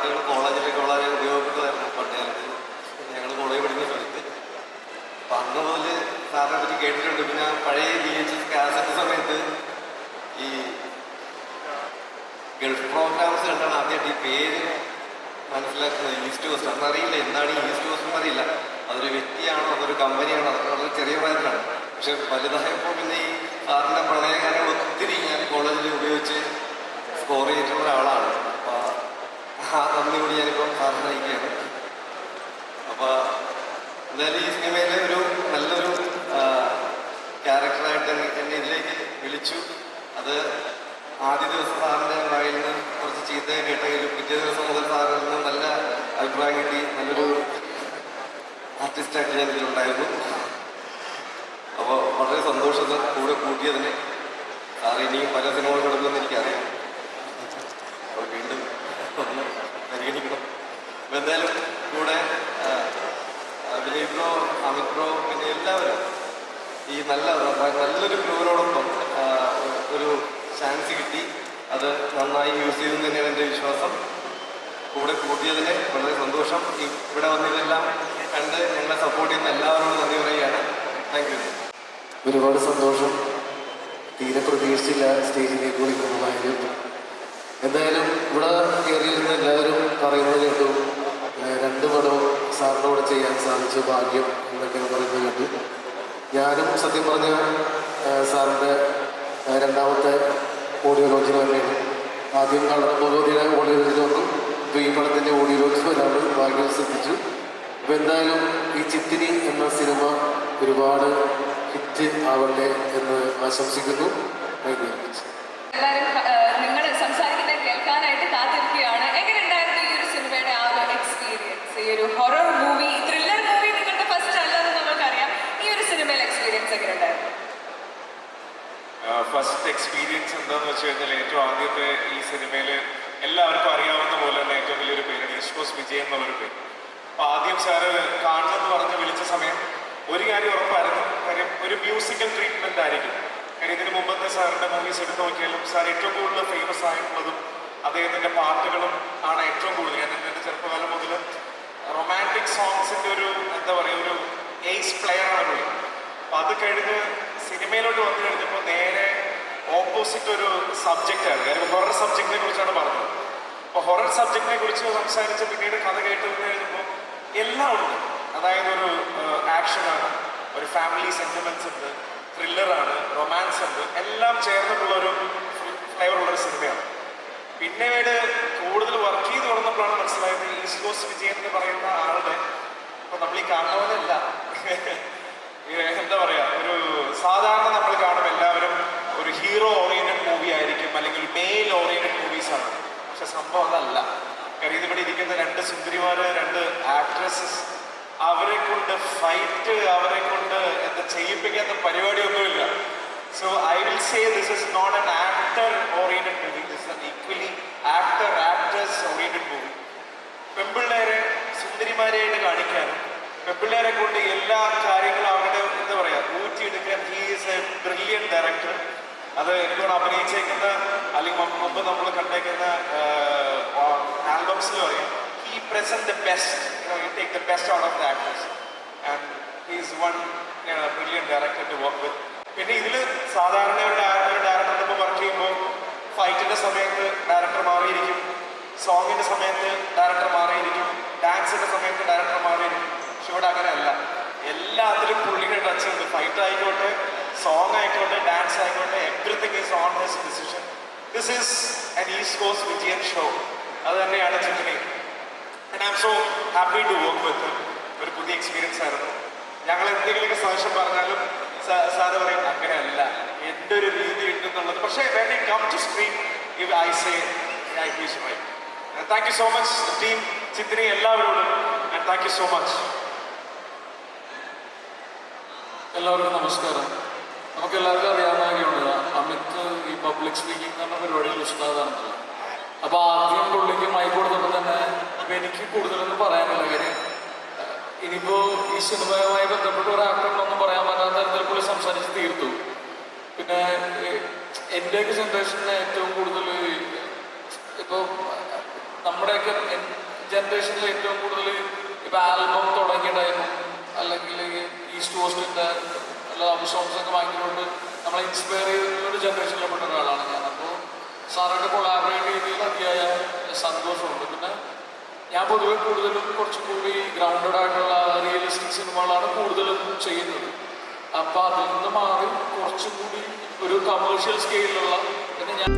പാട്ടുകൾ കോളേജിലേക്ക് വളരെ ഉപയോഗപ്പെട്ടതായിരുന്നു പണ്ട് കാലത്ത്. ഞങ്ങൾ കോളേജ് പഠിക്കുന്ന സമയത്ത്. അപ്പം അന്ന് മുതൽ സാറിനെ പറ്റി കേട്ടിട്ടുണ്ട്. പിന്നെ പഴയ ബി എച്ച് കാസറ്റ് സമയത്ത് ഈ ഗൾഫ് പ്രോഗ്രാംസ് കണ്ടാണ് ആദ്യമായിട്ട് ഈ പേര് മനസ്സിലാക്കുന്നത്. ഈസ്റ്റ് കോസ്റ്റ് അന്നറിയില്ല എന്താണ് ഈസ്റ്റ് കോസ്റ്റ് എന്നറിയില്ല അതൊരു വ്യക്തിയാണോ? അതൊരു കമ്പനിയാണോ അതൊക്കെ വളരെ ചെറിയ പ്രായത്തിലാണ് പക്ഷെ വലുതായപ്പോൾ പിന്നെ ഈ സാറിന്റെ പ്രണയകാരം ഒത്തിരി ഞാൻ കോളേജിൽ ഉപയോഗിച്ച് സ്കോർ ചെയ്തിട്ടുള്ള ഒരാളാണ്. അപ്പോൾ നന്ദി കൂടി ഞാനിപ്പോൾ സാറിന് അറിയിക്കുകയാണ് അപ്പോൾ എന്തായാലും ഈ സിനിമയിലെ ഒരു നല്ലൊരു ക്യാരക്ടറായിട്ട് എന്നെ ഇതിലേക്ക് വിളിച്ചു. അത് ആദ്യ ദിവസം സാറിന്റെ വായിൽ നിന്ന് കുറച്ച് ചീത്ത കേട്ടെങ്കിലും പിറ്റേ ദിവസം മുതൽ സാറിൽ നിന്ന് നല്ല അഭിപ്രായം കിട്ടി. നല്ലൊരു ആർട്ടിസ്റ്റായിട്ട് ഞാൻ ഇതിലുണ്ടായിരുന്നു. അപ്പോൾ വളരെ സന്തോഷത്തിൽ കൂടെ കൂട്ടിയതിന് സാർ ഇനിയും പല സിനിമകൾ കിടക്കുമെന്ന് എനിക്കറിയാം പരിഗണിക്കണം എന്തായാലും കൂടെ ആ, വിനയ് ബ്രോ അമിത് ബ്രോ പിന്നെ എല്ലാവരും ഈ നല്ല നല്ലൊരു ക്രൂവിനോടൊപ്പം ഒരു ചാൻസ് കിട്ടി. അത് നന്നായി യൂസ് ചെയ്തെന്ന് തന്നെയാണ് എന്റെ വിശ്വാസം. കൂടെ കൂട്ടിയതിന് വളരെ സന്തോഷം. ഇവിടെ വന്നതെല്ലാം കണ്ട് ഞങ്ങളെ സപ്പോർട്ട് ചെയ്യുന്ന എല്ലാവരോടും നന്ദി പറയുകയാണ്. താങ്ക് ഒരുപാട് സന്തോഷം. തീരെ പ്രതീക്ഷിച്ചില്ല സ്റ്റേജിലേക്ക് വിളിക്കുന്നതായാലും എന്തായാലും ഇവിടെ കയറിയിരുന്ന എല്ലാവരും പറയുന്നത് കേട്ടു. രണ്ട് പടവും സാറിന്റെ കൂടെ ചെയ്യാൻ സാധിച്ച ഭാഗ്യം എന്നൊക്കെ പറയുന്നത് കേട്ടു. ഞാനും സത്യം പറഞ്ഞ സാറിന്റെ രണ്ടാമത്തെ ഓഡിയോ ലോഞ്ചിന് തന്നെയാണ്. ആദ്യം കളർ ഭഗവതിയുടെ ഓഡിയോ ലോഞ്ചിൽ വന്നു. ഇപ്പോൾ ഈ പടത്തിന്റെ ഓഡിയോ ലോഞ്ച് വരാൻ ഭാഗ്യം ശ്രദ്ധിച്ചു അപ്പോൾ എന്തായാലും ഈ ചിത്തിരി എന്ന സിനിമ ഒരുപാട് ഹിറ്റ് ആവട്ടെ എന്ന് ആശംസിക്കുന്നു. താങ്ക് യു എല്ലാവരും നിങ്ങൾ സംസാരിക്കുന്നത് കേൾക്കാനായിട്ട് കാത്തിരിക്കുകയാണ് എങ്ങനെയുണ്ടായിരുന്നു ഈ ഒരു സിനിമയുടെ ആ ഒരു എക്സ്പീരിയൻസ് ഈ ഒരു ഹൊറർ മൂവി ത്രില്ലർ മൂവി നിങ്ങളുടെ ഫസ്റ്റ് അല്ലെന്ന് നമ്മൾക്കറിയാം ഈ ഒരു സിനിമയിൽ എക്സ്പീരിയൻസ് എങ്ങനെ ഉണ്ടായിരുന്നു ഫസ്റ്റ് എക്സ്പീരിയൻസ് എന്താന്ന് വെച്ച് കഴിഞ്ഞാൽ ഏറ്റവും ആദ്യത്തെ ഈ സിനിമയിൽ എല്ലാവർക്കും അറിയാവുന്ന പോലെ തന്നെ ഏറ്റവും വലിയൊരു പേരാണ് ഈശ്വസ് വിജയ് എന്നുള്ളൊരു പേര്. അപ്പൊ ആദ്യം സാറ് കാണണമെന്ന് പറഞ്ഞ് വിളിച്ച സമയം ഒരു കാര്യം ഉറപ്പായിരുന്നു. കാര്യം ഒരു മ്യൂസിക്കൽ ട്രീറ്റ്മെന്റ് ആയിരിക്കും. കാര്യം ഇതിന് മുമ്പത്തെ സാറിന്റെ മൂവീസ് എടുത്ത് നോക്കിയാലും സാർ ഏറ്റവും കൂടുതൽ ഫേമസ് ആയിട്ടുള്ളതും അദ്ദേഹത്തിന്റെ പാട്ടുകളും ആണ് ഏറ്റവും കൂടുതൽ. ഞാൻ എന്റെ ചെറുപ്പകാലം മുതൽ റൊമാന്റിക് സോങ്സിന്റെ ഒരു എന്താ പറയുക ഒരു എയ്സ് പ്ലെയർ ആണ് അപ്പൊ അത് കഴിഞ്ഞ് സിനിമയിലോട്ട് വന്നു കഴിഞ്ഞപ്പോൾ നേരെ ഓപ്പോസിറ്റ് ഒരു സബ്ജക്റ്റാണ് കാര്യം ഹൊറർ സബ്ജക്റ്റിനെ കുറിച്ചാണ് പറഞ്ഞത്. അപ്പോൾ ഹൊറർ സബ്ജക്റ്റിനെ കുറിച്ച് സംസാരിച്ച് പിന്നീട് കഥ കേട്ട് വന്നു കഴിഞ്ഞപ്പോൾ എല്ലാം ഉണ്ട്. അതായത് ഒരു ആക്ഷനാണ് ഒരു ഫാമിലി സെന്റിമെന്റ്സ് ഉണ്ട് ത്രില്ലറാണ് റൊമാൻസ് ഉണ്ട് എല്ലാം ചേർന്നിട്ടുള്ള ഒരു ഫ്ലേവർ ഉള്ള ഒരു സിനിമയാണ്. പിന്നീട് കൂടുതൽ വർക്ക് ചെയ്ത് തുടർന്നപ്പോഴാണ് മനസ്സിലായത് ഈസ്റ്റ് കോസ്റ്റ് വിജയൻ എന്ന് പറയുന്ന ആളുടെ ഇപ്പൊ നമ്മൾ ഈ കാണുന്നവരല്ല. എന്താ പറയാ ഒരു സാധാരണ നമ്മൾ കാണും എല്ലാവരും ഒരു ഹീറോ ഓറിയന്റഡ് മൂവി ആയിരിക്കും അല്ലെങ്കിൽ മെയിൽ ഓറിയന്റഡ് മൂവീസ് ആണ് പക്ഷെ സംഭവം അതല്ല ഇരിക്കുന്ന രണ്ട് സുന്ദരിമാര് രണ്ട് ആക്ട്രസസ് അവരെ കൊണ്ട് ഫൈറ്റ് അവരെ കൊണ്ട് എന്താ ചെയ്യിപ്പിക്കാത്ത പരിപാടിയൊന്നുമില്ല. So I will say this is not an actor oriented movie this an equally actor actress oriented movie പെമ്പിള്ളേരെ സുന്ദരിമാരെയായിട്ട് കാണിക്കാനും പെമ്പിള്ളേരെ കൊണ്ട് എല്ലാ കാര്യങ്ങളും അവരുടെ എന്താ പറയാ ഊറ്റിയെടുക്കാൻ he is a brilliant director അത് എനിക്കോട് അഭിനയിച്ചേക്കുന്ന അല്ലെങ്കിൽ മുമ്പ് നമ്മൾ കണ്ടേക്കുന്ന ആൽബംസിൽ പറയും he present the best take the best out of the actors and he's one brilliant director to work with പിന്നെ ഇതിൽ സാധാരണ ഒരു ഡയറക്ടർ ഡയറക്ടർ ഇപ്പോൾ വർക്ക് ചെയ്യുമ്പോൾ ഫൈറ്റിന്റെ സമയത്ത് ഡയറക്ടർ മാറിയിരിക്കും. സോങ്ങിന്റെ സമയത്ത് ഡയറക്ടർ മാറിയിരിക്കും. ഡാൻസിന്റെ സമയത്ത് ഡയറക്ടർ മാറിയിരിക്കും. പക്ഷെ ഇവിടെ അങ്ങനെയല്ല. എല്ലാത്തിലും പുള്ളിയുടെ ടച്ച് ഉണ്ട്. ഫൈറ്റ് ആയിക്കോട്ടെ സോങ് ആയിക്കോട്ടെ ഡാൻസ് ആയിക്കോട്ടെ everything is on his decision this is an east coast Vijayan show അത് തന്നെയാണ് ചിന്തി I so happy to work with ഒരു പുതിയ എക്സ്പീരിയൻസ് ആയിരുന്നു. ഞങ്ങൾ എന്തെങ്കിലുമൊക്കെ സജഷൻ പറഞ്ഞാലും സാറ് പറയും അങ്ങനെയല്ല. എന്റെ ഒരു രീതി ഉണ്ടെന്നുള്ളത്. പക്ഷേ when it come to screen ഇവ I say I he's my thank you so much team Chitri എല്ലാവരോടും. And thank you so much എല്ലാവർക്കും നമസ്കാരം. നമുക്ക് എല്ലാവർക്കും അറിയാവുന്ന കാര്യമാണ്. അമിത് ഈ പബ്ലിക് സ്പീക്കിംഗ് എന്ന പരിപാടിയിൽ ഉസ്താദാണല്ലോ അപ്പൊ ആദ്യം പുള്ളിക്ക് മൈക്ക് കൊടുത്തപ്പോൾ തന്നെ എനിക്ക് കൂടുതലൊന്നും പറയാനില്ല. കാര്യം ഇനിയിപ്പോ ഈ സിനിമയുമായി ബന്ധപ്പെട്ട ഒരു ആക്ടറിനൊന്നും പറയാൻ പറ്റാത്ത തരത്തിൽ പുള്ളി സംസാരിച്ച് തീർത്തു. പിന്നെ എന്റെയൊക്കെ ജനറേഷനിൽ ഏറ്റവും കൂടുതൽ ഇപ്പോൾ നമ്മുടെയൊക്കെ ജനറേഷനിൽ ഏറ്റവും കൂടുതൽ ഇപ്പൊ ആൽബം തുടങ്ങിയ ടൈമും അല്ലെങ്കിൽ ഈസ്റ്റ് കോസ്റ്റിന്റെ ലവ് സോങ്സ് ഒക്കെ വാങ്ങിക്കൊണ്ട് നമ്മളെ ഇൻസ്പയർ ചെയ്യുന്ന ഒരു ജനറേഷനിൽപ്പെട്ട ഒരാളാണ് ഞാൻ. അപ്പോൾ സാറൊക്കെ കൊളാബറേറ്റ് ചെയ്തതിൽ അതിയായ സന്തോഷമുണ്ട്. പിന്നെ ഞാൻ പൊതുവെ കൂടുതലും കുറച്ചും കൂടി ഗ്രൗണ്ടഡ് ആയിട്ടുള്ള റിയലിസ്റ്റിക് സിനിമകളാണ് കൂടുതലും ചെയ്യുന്നത്. അപ്പോൾ അതിൽ നിന്ന് മാറി കുറച്ചും കൂടി ഒരു കമേഴ്ഷ്യൽ സ്കെയിലുള്ള പിന്നെ ഞാൻ